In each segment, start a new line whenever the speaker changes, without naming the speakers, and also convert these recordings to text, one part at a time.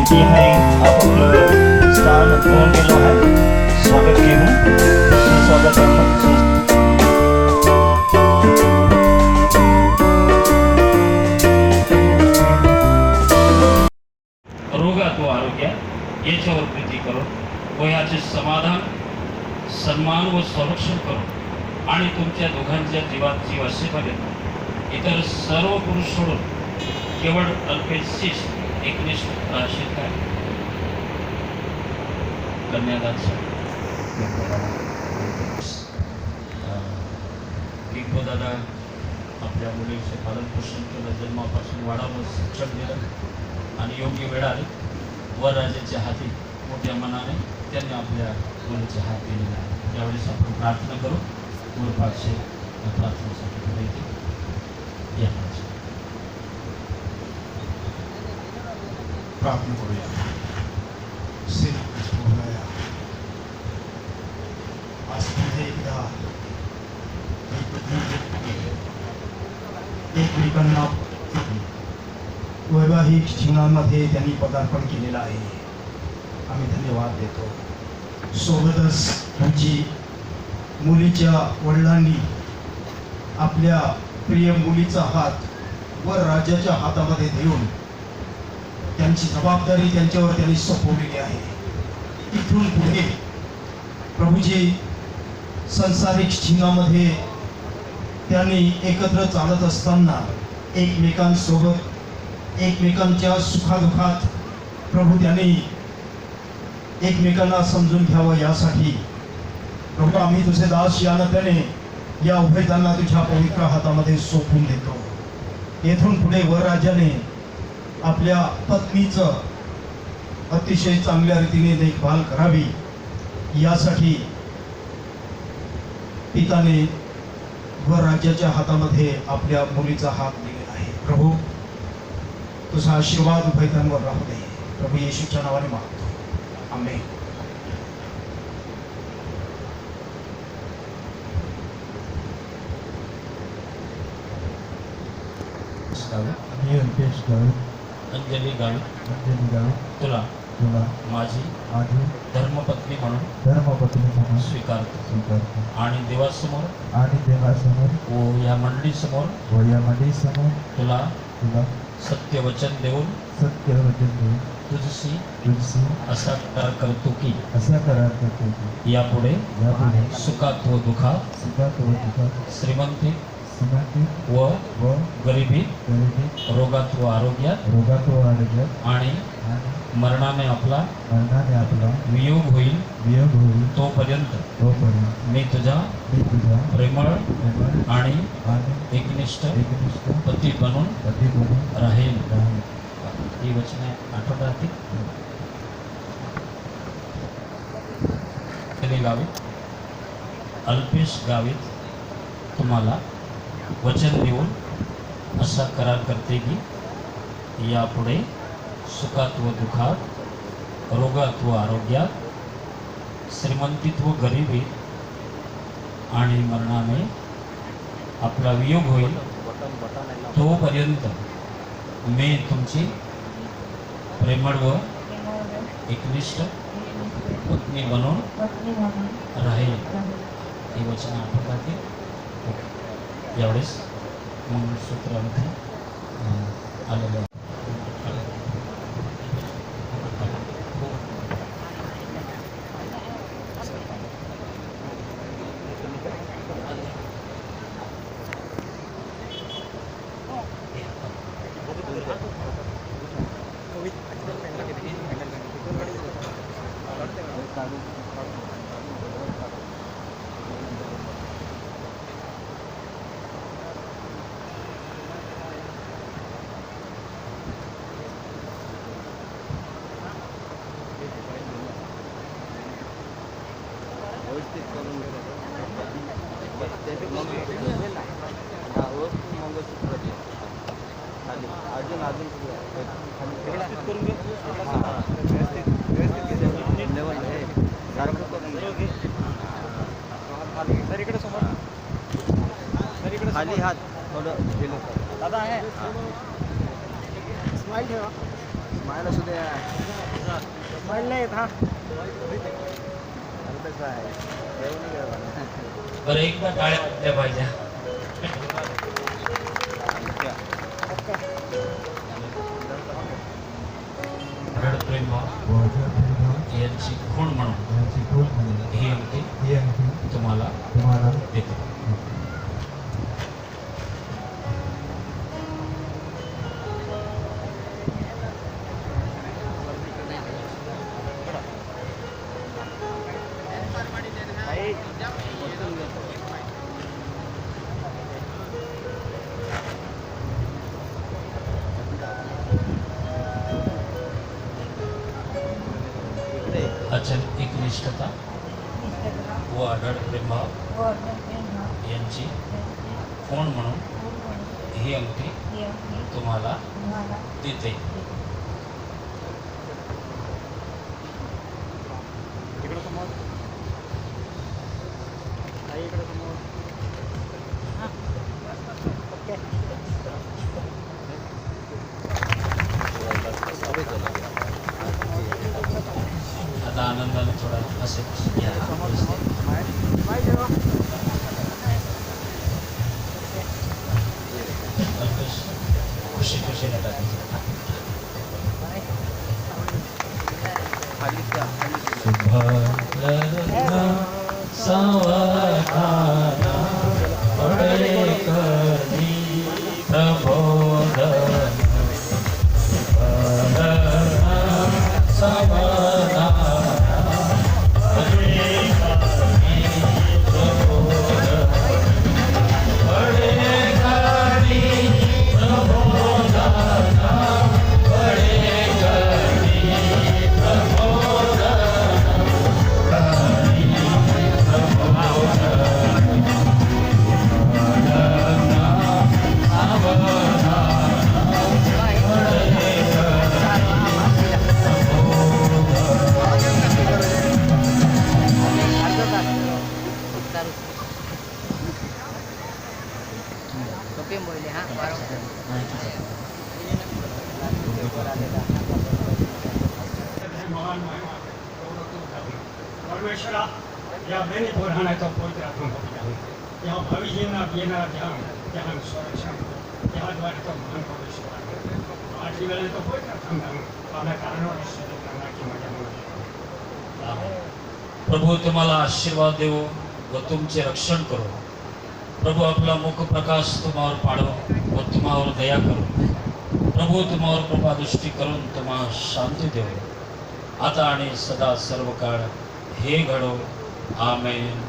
या ठिकाणी आपापलं स्थान घेऊन गेलो आहे स्वागत घेऊन सुस्वागत आहे.
रोगात व आरोग्यात याच्यावर प्रीती करून वयाचे समाधान सन्मान व संरक्षण करो। आणि तुमच्या दोघांच्या जीवात जीव असेपर्यंत इतर सर्व पुरुष सोडून केवळ अल्पेशिष एकवीस राशील काय कन्यादान दादा आपल्या मुलीचे पालन पोषण केलं जन्मापासून वाढावं शिक्षण दिलं आणि योग्य वेळ आली हाती मोठ्या मनाने त्यांनी आपल्या मुलीचे हात दिलेले आहे त्यावेळेस आपण प्रार्थना करू. गुरुपाठशे या प्रार्थनेसाठी या प्रार्थना.
करूया आज पुन्हा एकदा एकमेकांना वैवाहिक जीवनामध्ये त्यांनी पदार्पण केलेलं आहे आम्ही धन्यवाद देतो सोबतच त्यांची मुलीच्या वडिलांनी आपल्या प्रिय मुलीचा हात व राजाच्या हातामध्ये देऊन त्यांची जबाबदारी त्यांच्यावर त्यांनी सोपवलेली आहे. इथून पुढे प्रभूजी संसारिक जीवनामध्ये त्यांनी एकत्र चालत असताना एकमेकांसोबत एकमेकांच्या सुखादुखात प्रभू त्यांनी एकमेकांना समजून घ्यावं यासाठी. प्रभू आम्ही तुझे दास या नात्याने या उभयतांना तुझ्या पवित्र हातामध्ये सोपून देतो. येथून पुढे वरराजाने आपल्या पत्नीचं अतिशय चांगल्या रीतीने देखभाल करावी यासाठी पिताने व राज्याच्या हातामध्ये आपल्या मुलीचा हात दिलेला आहे. प्रभू तुझा आशीर्वाद भैतांवर राहू दे. प्रभू येशूच्या नावाने मागतो. आम्ही
गावी
मी अल्पेश गावी
अंजली गावी.
अंजली गावी.
तुला.
तुला.
माझी.
माझी.
धर्मपत्नी म्हणून.
धर्मपत्नी म्हणून.
स्वीकारतो.
स्वीकारतो.
आणि देवासमोर.
आणि देवासमोर.
व या मंडळीसमोर.
व या मंडळीसमोर.
तुला.
तुला.
सत्य वचन देऊन.
सत्य वचन देऊन.
तुझशी.
तुझशी.
असा करार करतो की
असा करार करतो. की
यापुढे.
यापुढे.
सुखात व दुखात.
सुखात व दुखात.
श्रीमंती. व
व
गरिबी
गरिबी
रोगात व आरोग्यात
रोगात व आरोग्यात
आणि मरणाने आपला
मरणाने आपला
वियोग होईल.
वियोग होईल.
तोपर्यंत
तोपर्यंत
मी तुझा
मी तुझा
प्रेमळ
प्रेमळ
आणि एकनिष्ठ
एकनिष्ठ
पती बनून
पती म्हणून
राहील. ही वचने आठवत राहतील गावीत? अल्पेश गावीत तुम्हाला वचन देऊन असा करार करते की यापुढे सुखात व दुखात रोगात व आरोग्यात श्रीमंतीत व गरिबीत आणि मरणाने आपला वियोग होईल तोपर्यंत मी तुमची प्रेमळ व एकनिष्ठ पत्नी बनून राहील. ही वचन आठवतात यावेळेस मंगळसूत्रामध्ये आलेलं
खाली हात. थोडं गेलं
दादा आहे. स्माईल ठेवा.
स्माईल असू द्या
स्माईल नाही येत हा.
बरं एकदा टाळ्या पाहिजे. प्रेमभाव यांची खूण म्हणून ही
ही अंगठी
तुम्हाला
तुम्हाला
देतो. अचल एकनिष्ठता व आढळ प्रेमभाव यांची कोण म्हणून? ही अंगठी तुम्हाला देते.
परमेश्वरा या बेनी पुराणाचा पवित्र आत्मा या भावी जीवनात येणारा ध्यान ध्यान संरक्षण त्याद्वारे तो महान परमेश्वर आठवी वेळेला तो पवित्र आत्मा कारणावर माझ्या
प्रभू तुम्हाला आशीर्वाद देवो व तुमचे रक्षण करो. प्रभू आपला मुख प्रकाश तुम्हावर पाडो व तुम्हावर दया करो. प्रभू तुम्हावर कृपा दृष्टी करून तुम्हा शांती देव आता आणि सदा सर्व काळ हे घडो. आमेन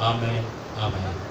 आमेन आमेन.